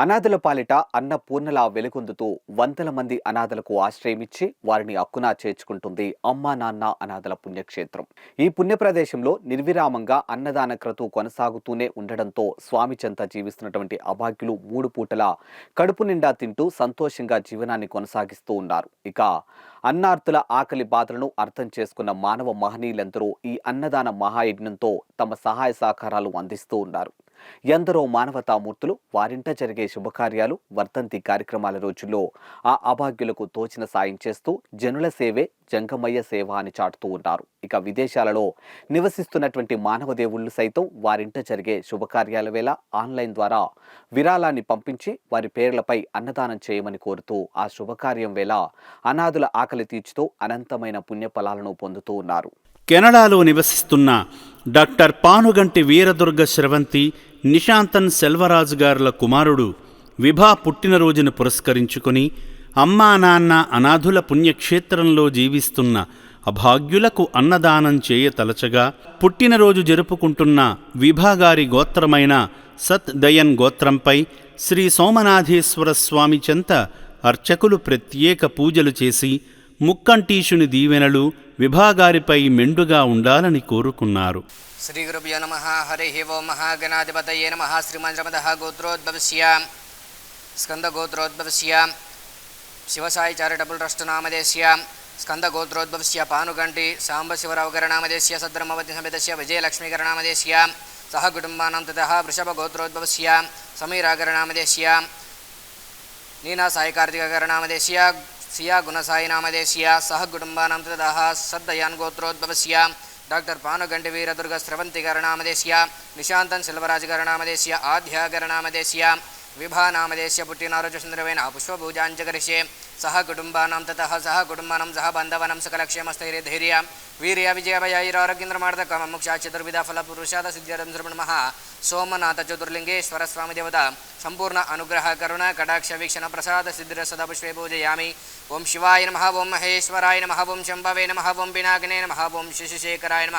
అనాథల పాలిట అన్న పూర్ణలా వెలుగొందుతూ వందల మంది అనాథలకు ఆశ్రయమిచ్చి వారిని అక్కునా చేర్చుకుంటుంది అమ్మా నాన్న అనాథల పుణ్యక్షేత్రం. ఈ పుణ్య ప్రదేశంలో నిర్విరామంగా అన్నదాన క్రతు కొనసాగుతూనే ఉండడంతో స్వామి చెంత జీవిస్తున్నటువంటి అభాగ్యులు మూడు పూటలా కడుపు నిండా తింటూ సంతోషంగా జీవనాన్ని కొనసాగిస్తూ ఉన్నారు. ఇక అన్నార్తుల ఆకలి బాధలను అర్థం చేసుకున్న మానవ మహనీయులందరూ ఈ అన్నదాన మహాయజ్ఞంతో తమ సహాయ సహకారాలు అందిస్తూ ఉన్నారు. ఎందరో మానవతామూర్తులు వారింట జరిగే శుభకార్యాలు వర్ధంతి కార్యక్రమాల రోజుల్లో ఆ అభాగ్యులకు తోచిన సాయం చేస్తూ జనుల సేవే జంగమయ్య సేవ అని చాటుతూ ఉన్నారు. ఇక విదేశాలలో నివసిస్తున్నటువంటి మానవ దేవుళ్ళు సైతం వారింట జరిగే శుభకార్యాల వేళ ఆన్లైన్ ద్వారా విరాళాన్ని పంపించి వారి పేర్లపై అన్నదానం చేయమని కోరుతూ ఆ శుభకార్యం వేళ అనాథుల ఆకలి తీర్చుతూ అనంతమైన పుణ్యఫలాలను పొందుతూ ఉన్నారు. కెనడాలో నివసిస్తున్న డాక్టర్ పానుగంటి వీరదుర్గ స్రవంతి నిశాంతన్ సెల్వరాజు గారుల కుమారుడు విభా పుట్టినరోజును పురస్కరించుకుని అమ్మా నాన్న అనాథుల పుణ్యక్షేత్రంలో జీవిస్తున్న అభాగ్యులకు అన్నదానం చేయతలచగా పుట్టినరోజు జరుపుకుంటున్న విభాగారి గోత్రమైన సత్ దయన్ గోత్రంపై శ్రీ సోమనాథేశ్వర స్వామి చెంత అర్చకులు ప్రత్యేక పూజలు చేసి ముక్కంటీషుని దీవెనలు విభాగారిపై మెండుగా ఉండాలని కోరుకున్నారు. శ్రీ గురుభ్యో నమ. హరి ఓ మహాగణాధిపతయే నమ. శ్రీమంద్రమద గోత్రోద్భవస్య స్కందగోత్రోద్భవస్య శివసాయి చారిటబుల్ ట్రస్ట్ నామదేశ్య స్కందగోత్రోద్భవస్య పానుగంటి. సాంబశివరావుగరనామదేశ్య సద్రమవతి సమేతస్య. విజయలక్ష్మీకరనామదేశ్య సహ కుటుంబానాం తతః వృషభగోత్రోద్భవస్య సమీరాగరనామదేశ్య నీనా సాయి కార్తికకరనామదేశ్య సియా గుణసాయి నామదేశ్య సహ కుటుంబానాం తతః సద్దయాన్ గోత్రోద్భవస్య డాక్టర్ పానుగంటి వీరదుర్గ స్రవంతి గరనామదేశ్య నిశాంతన్ సెల్వరాజు గరనామదేశ్య ఆధ్య గరనామదేశ్య విభా నామదేశ్య సుందరమైన పుష్పభూజాంచకరిష్యే సహ కుటుంబానం తత సహ కుటుంబానం సహ బాంధవానం సకలక్షేమస్థైర్య ధైర్య. వీర్య విజయభయాయిరారోగ్యేంద్రమార్దక ముక్షా చతుర్విధ ఫల పురుషాద సిద్ధ్యర్థం శ్రమణ సోమనాథ చతుర్లింగేశ్వర స్వామి దేవత. సంపూర్ణ అనుగ్రహ కరుణ కటాక్ష వీక్షణ ప్రసాద సిద్ధిర సదాపుష్పే పూజయామి. ఓం శివాయ నమ ఓం మహేశ్వరాయ నమ ఓం శంభవే నమ ఓం పినాకినే నమ ఓం శశిశేఖరాయ నమ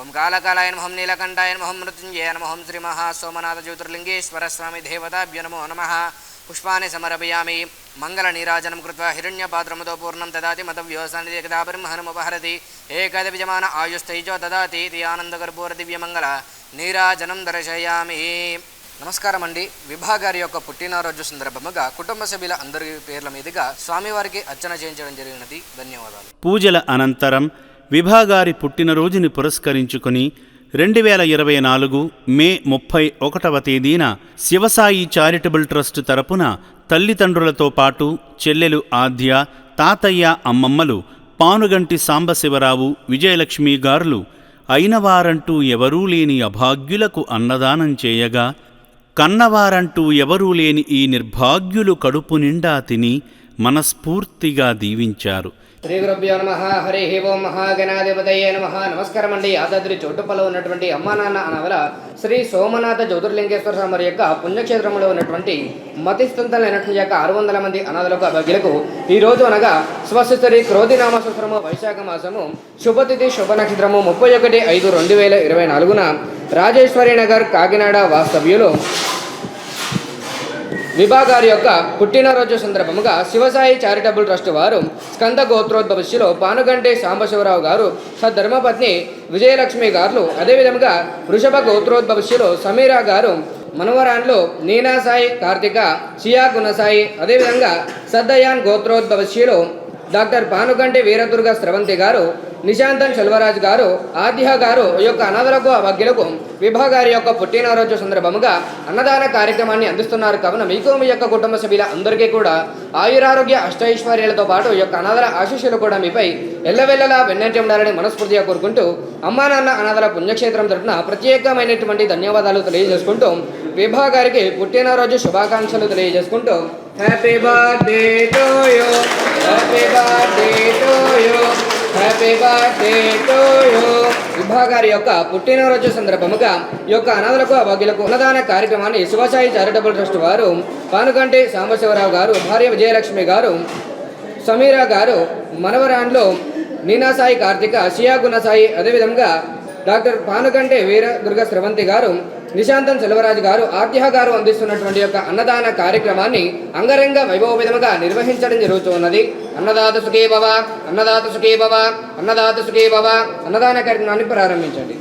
ఓం కాళకాలాయ నమ ఓం నీలకంఠాయ నమ ఓం మృత్యుంజయ నమ ఓం శ్రీ మహా సోమనాథ జ్యోతిర్లింగేశ్వర స్వామి దేవతాభ్య నమో నమ. పుష్పాన్ని సమర్పయామి. మంగళ నీరాజనం కృత్వా హిరణ్యపాత్రముతో పూర్ణం దదాతి మతవ్యోసాని ఏకదా బ్రహ్మణముపహరతి ఏకద విజమాన ఆయుస్తైజో దదాతి ఇది ఆనందకర్పూర దివ్యమంగళ నీరాజనం దర్శయామి. నమస్కారం అండి విభాగారి యొక్క పుట్టినరోజు సందర్భముగా కుటుంబ సభ్యుల అందరి పేర్ల మీదుగా స్వామివారికి అర్చన చేయించడం జరిగినది. ధన్యవాదాలు. పూజల అనంతరం విభాగారి పుట్టినరోజుని పురస్కరించుకుని రెండు వేల ఇరవై నాలుగు మే ముప్పై ఒకటవ తేదీన శివసాయి చారిటబుల్ ట్రస్ట్ తరపున తల్లిదండ్రులతో పాటు చెల్లెలు ఆద్య తాతయ్య అమ్మమ్మలు పానుగంటి సాంబశివరావు విజయలక్ష్మి గారులు అయినవారంటూ ఎవరూ లేని అభాగ్యులకు అన్నదానం చేయగా కన్నవారంటూ ఎవరూ లేని ఈ నిర్భాగ్యులు కడుపు నిండా తిని మనస్ఫూర్తిగా దీవించారు. శ్రీ గురుభ్యో నమ హరి ఓం మహాగణాధిపతయే నమ. నమస్కారం అండి యాదాద్రి చోటుపల్లి ఉన్నటువంటి అమ్మా నాన్న అనవల శ్రీ సోమనాథ జ్యోతిర్లింగేశ్వర స్వామి యొక్క పుణ్యక్షేత్రంలో ఉన్నటువంటి మతిస్థంతలైనటువంటి యొక్క ఆరు వందల మంది అనాథలకు అభగ్యులకు ఈ రోజు అనగా స్వస్థరి క్రోధి నామ వైశాఖ మాసము శుభతిథి శుభ నక్షత్రము ముప్పై ఒకటి ఐదు రెండు వేల ఇరవై నాలుగున రాజేశ్వరి నగర్ కాకినాడ వాస్తవ్యులు విభాగారి యొక్క పుట్టినరోజు సందర్భంగా శివసాయి చారిటబుల్ ట్రస్ట్ వారు స్కంద గోత్రోద్భవస్యలో పానుగంటి సాంబశివరావు గారు సద్ధర్మపత్ని విజయలక్ష్మి గారు అదేవిధంగా వృషభ గోత్రోద్భవస్యలో సమీరా గారు మనవరాన్లు నీనాసాయి కార్తిక సియా గుణసాయి అదేవిధంగా సద్దయాన్ గోత్రోద్భవస్యలో డాక్టర్ పానుగంటి వీరదుర్గ స్రవంతి గారు నిశాంతన్ సెల్వరాజ్ గారు ఆద్య గారు ఈ యొక్క అనాథలకు అభగ్యులకు విభాగారి యొక్క పుట్టినరోజు సందర్భముగా అన్నదాన కార్యక్రమాన్ని అందిస్తున్నారు. కావున మీకు మీ యొక్క కుటుంబ సభ్యుల అందరికీ కూడా ఆయురారోగ్య అష్టైశ్వర్యాలతో పాటు ఈ యొక్క అనాథల ఆశీస్సులు కూడా మీపై ఎల్లవెల్లలా వెన్నంటి ఉండాలని మనస్ఫూర్తిగా కోరుకుంటూ అమ్మా నాన్న అనాథల పుణ్యక్షేత్రం తరఫున ప్రత్యేకమైనటువంటి ధన్యవాదాలు తెలియజేసుకుంటూ విభాగారికి పుట్టినరోజు శుభాకాంక్షలు తెలియజేసుకుంటూ happy birthday to you happy birthday to you happy birthday to you విభాగారి యొక్క పుట్టినరోజు సందర్భముగా ఈ యొక్క అనాథలకు అభాగ్యులకు అన్నదాన కార్యక్రమాన్ని శివసాయి చారిటబుల్ ట్రస్ట్ వారు పానుగంటి సాంబశివరావు గారు భార్య విజయలక్ష్మి గారు సమీరా గారు మనవరాన్లో నీనాసాయి కార్తిక సియా గుణసాయి అదేవిధంగా డాక్టర్ పానుగంటే వీర దుర్గ స్రవంతి గారు నిశాంతం సెలవరాజు గారు ఆర్తిహ గారు అందిస్తున్నటువంటి యొక్క అన్నదాన కార్యక్రమాన్ని అంగరంగ వైభవవిధముగా నిర్వహించడం జరుగుతున్నది. అన్నదాత సుఖే భవ అన్నదాత సుఖే భవ అన్నదాత సుఖే భవ అన్నదాన కార్యక్రమాన్ని ప్రారంభించండి.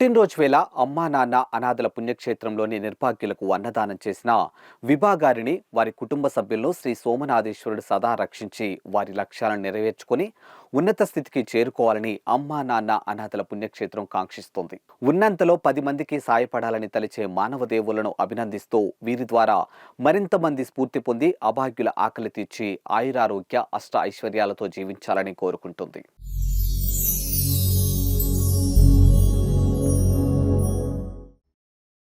పుట్టినరోజు వేళ అమ్మా నాన్న అనాథల పుణ్యక్షేత్రంలోని నిర్భాగ్యులకు అన్నదానం చేసిన విభాగారిని వారి కుటుంబ సభ్యులను శ్రీ సోమనాథేశ్వరుడు సదా రక్షించి వారి లక్ష్యాలను నెరవేర్చుకుని ఉన్నత స్థితికి చేరుకోవాలని అమ్మా నాన్న అనాథల పుణ్యక్షేత్రం కాంక్షిస్తోంది. ఉన్నంతలో పది మందికి సాయపడాలని తలిచే మానవ దేవులను అభినందిస్తూ వీరి ద్వారా మరింత మంది స్ఫూర్తి పొంది అభాగ్యుల ఆకలి తీర్చి ఆయురారోగ్య అష్ట ఐశ్వర్యాలతో జీవించాలని కోరుకుంటుంది.